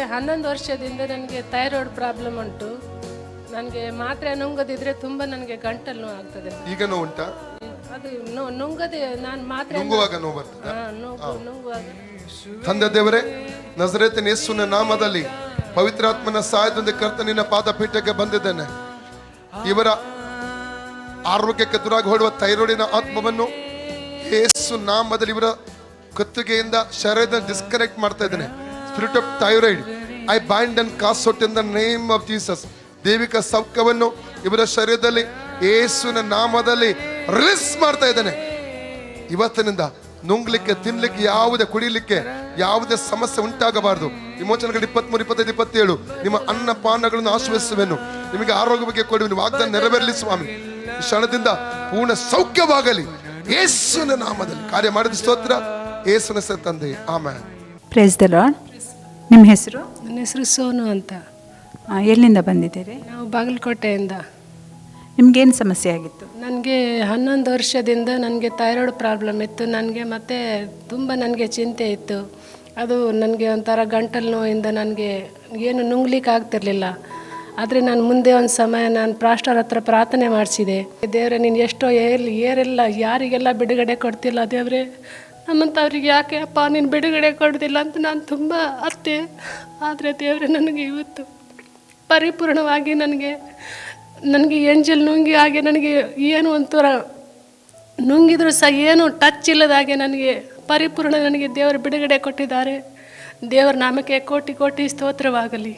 ಹನ್ನೊಂದು ವರ್ಷದಿಂದ ನನಗೆ ಥೈರಾಯ್ಡ್ ಪ್ರಾಬ್ಲಮ್ ಉಂಟು. ನನಗೆ ಮಾತ್ರೆ ನುಂಗದಿದ್ರೆ ತುಂಬ ನನಗೆ ಗಂಟಲು ನೋವು ಆಗ್ತದೆ. ಈಗ ನೋವು ಉಂಟಾ? ಅದು ನೋ- ನುಂಗದೆ ನಾನು ಮಾತ್ರೆ ನುಂಗುವಾಗ ನೋವು ಬರ್ತದೆ? ಹಾ, ನುಂಗು ನುಂಗುವಾಗ. ತಂದೆ ದೇವರೇ ನಜರೇತಿನ ಯೇಸುವಿನ ನಾಮದಲ್ಲಿ ಪವಿತ್ರಾತ್ಮನ ಸಹಾಯದೊಂದಿಗೆ ಕರ್ತನಿನ ಪಾದಪೀಠಕ್ಕೆ ಬಂದಿದ್ದೇನೆ. ಇವರ ಆರೋಗ್ಯಕ್ಕೆ ದುರಾಗಿ ಹೊಡುವ ಥೈರಾಯ್ಡಿನ ಆತ್ಮವನ್ನು ಯೇಸು ನಾಮದಲ್ಲಿ ಇವರ ಕತ್ತಿಗೆಯಿಂದ ಶರೀರದ ಡಿಸ್ಕನೆಕ್ಟ್ ಮಾಡ್ತಾ ಇದ್ದೇನೆ. Spirit of thyroid I bind and cast in the name of Jesus Devika ಸೌಖ್ಯವನ್ನು ಇವರ ಶರೀರದಲ್ಲಿ, ಯೇಸುವಿನ ನಾಮದಲ್ಲಿ ರಿಲೀಸ್ ಮಾಡ್ತಾ ಇದ್ದಾನೆ. ಇವತ್ತಿನಿಂದ ನುಂಗ್ಲಿಕ್ಕೆ, ತಿನ್ಲಿಕ್ಕೆ, ಯಾವುದೇ ಕುಡಿಲಿಕ್ಕೆ ಯಾವುದೇ ಸಮಸ್ಯೆ ಉಂಟಾಗಬಾರದು. ವಿಮೋಚನೆಗಳು ಇಪ್ಪತ್ಮೂರು, ಇಪ್ಪತ್ತೈದು, ಇಪ್ಪತ್ತೇಳು. ನಿಮ್ಮ ಅನ್ನ ಪಾನಗಳನ್ನು ಆಶ್ರಯಿಸುವೆನು. ನಿಮಗೆ ಆರೋಗ್ಯ ಬಗ್ಗೆ ಕೊಡುವೆನು ವಾಗ್ದಾನ ನೆರವೇರಲಿ ಸ್ವಾಮಿ. ಕ್ಷಣದಿಂದ ಪೂರ್ಣ ಸೌಖ್ಯವಾಗಲಿ. ಯೇಸುವಿನ ನಾಮದಲ್ಲಿ ಕಾರ್ಯ ಮಾಡಿದ ಸ್ತೋತ್ರ ಹೆಸರು ತಂದೆ. ಆಮೇಲೆ ನಿಮ್ಮ ಹೆಸರು? ನನ್ನ ಹೆಸರು ಸೋನು ಅಂತ. ಆ, ಎಲ್ಲಿಂದ ಬಂದಿದ್ದೀರಿ? ನಾವು ಬಾಗಲಕೋಟೆಯಿಂದ. ನಿಮ್ಗೇನು ಸಮಸ್ಯೆ ಆಗಿತ್ತು? ನನಗೆ ಹನ್ನೊಂದು ವರ್ಷದಿಂದ ನನಗೆ ಥೈರಾಯ್ಡ್ ಪ್ರಾಬ್ಲಮ್ ಇತ್ತು. ನನಗೆ ಮತ್ತೆ ತುಂಬ ನನಗೆ ಚಿಂತೆ ಇತ್ತು. ಅದು ನನಗೆ ಒಂಥರ ಗಂಟಲು ನೋವಿಂದ ನನಗೆ ಏನು ನುಂಗ್ಲಿಕ್ಕೆ ಆಗ್ತಿರಲಿಲ್ಲ ಆದರೆ ನಾನು ಮುಂದೆ ಒಂದು ಸಮಯ ನಾನು ಪ್ರಾಷ್ಟರ ಹತ್ರ ಪ್ರಾರ್ಥನೆ ಮಾಡಿಸಿದೆ. ದೇವರೇ ನೀನು ಎಷ್ಟೋ ಏರ್ ಏರೆಲ್ಲ ಯಾರಿಗೆಲ್ಲ ಬಿಡುಗಡೆ ಕೊಡ್ತಿಲ್ಲ ದೇವರೇ. ನಮ್ಮಂಥವ್ರಿಗೆ ಯಾಕೆ, ಅಪ್ಪ, ನೀನು ಬಿಡುಗಡೆ ಕೊಡೋದಿಲ್ಲ ಅಂತ ನಾನು ತುಂಬ ಅತ್ತೆ. ಆದರೆ ದೇವರು ನನಗೆ ಇವತ್ತು ಪರಿಪೂರ್ಣವಾಗಿ ನನಗೆ ನನಗೆ ಎಂಜಲ್ ನುಂಗಿ ಹಾಗೆ ನನಗೆ ಏನು ಒಂಥರ ನುಂಗಿದ್ರೂ ಸಹ ಏನು ಟಚ್ ಇಲ್ಲದ ಹಾಗೆ ನನಗೆ ಪರಿಪೂರ್ಣ ನನಗೆ ದೇವರು ಬಿಡುಗಡೆ ಕೊಟ್ಟಿದ್ದಾರೆ. ದೇವರ ನಾಮಕ್ಕೆ ಕೋಟಿ ಕೋಟಿ ಸ್ತೋತ್ರವಾಗಲಿ.